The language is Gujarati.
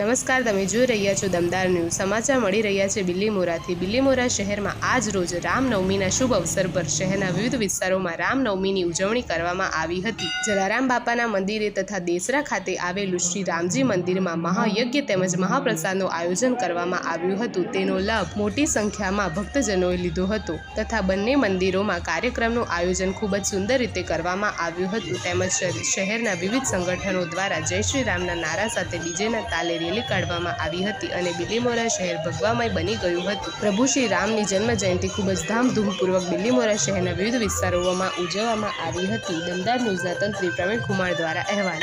નમસ્કાર, તમે જોઈ રહ્યા છો દમદાર ન્યૂઝ. સમાચાર મળી રહ્યા છે બિલ્લીમોરાથી બિલ્લીમોરા શહેરમાં આજ રોજ રામનવમીના શુભ અવસર પર શહેરના વિવિધ વિસ્તારોમાં રામનવમીની ઉજવણી કરવામાં આવી હતી. જલારામ બાપાના મંદિરે તથા દેસરા ખાતે આવેલું શ્રી રામજી મંદિરમાં મહાયજ્ઞ તેમજ મહાપ્રસાદનું આયોજન કરવામાં આવ્યું હતું. તેનો લાભ મોટી સંખ્યામાં ભક્તજનોએ લીધો હતો તથા બંને મંદિરોમાં કાર્યક્રમનું આયોજન ખૂબ જ સુંદર રીતે કરવામાં આવ્યું હતું. તેમજ શહેર- શહેરના વિવિધ સંગઠનો દ્વારા જય શ્રી રામના નારા સાથે ડીજેના તાલે રેલી કાઢવામાં આવી હતી અને બિલીમોરા શહેર ભગવામય બની ગયું હતું. પ્રભુ શ્રી રામની જન્મ જયંતિ ખૂબ જ ધામધૂમપૂર્વક બિલીમોરા શહેરના વિવિધ વિસ્તારોમાં ઉજવવામાં આવી હતી. દમદાર ન્યૂઝના તંત્રી પ્રવીણ કુમાર દ્વારા અહેવાલ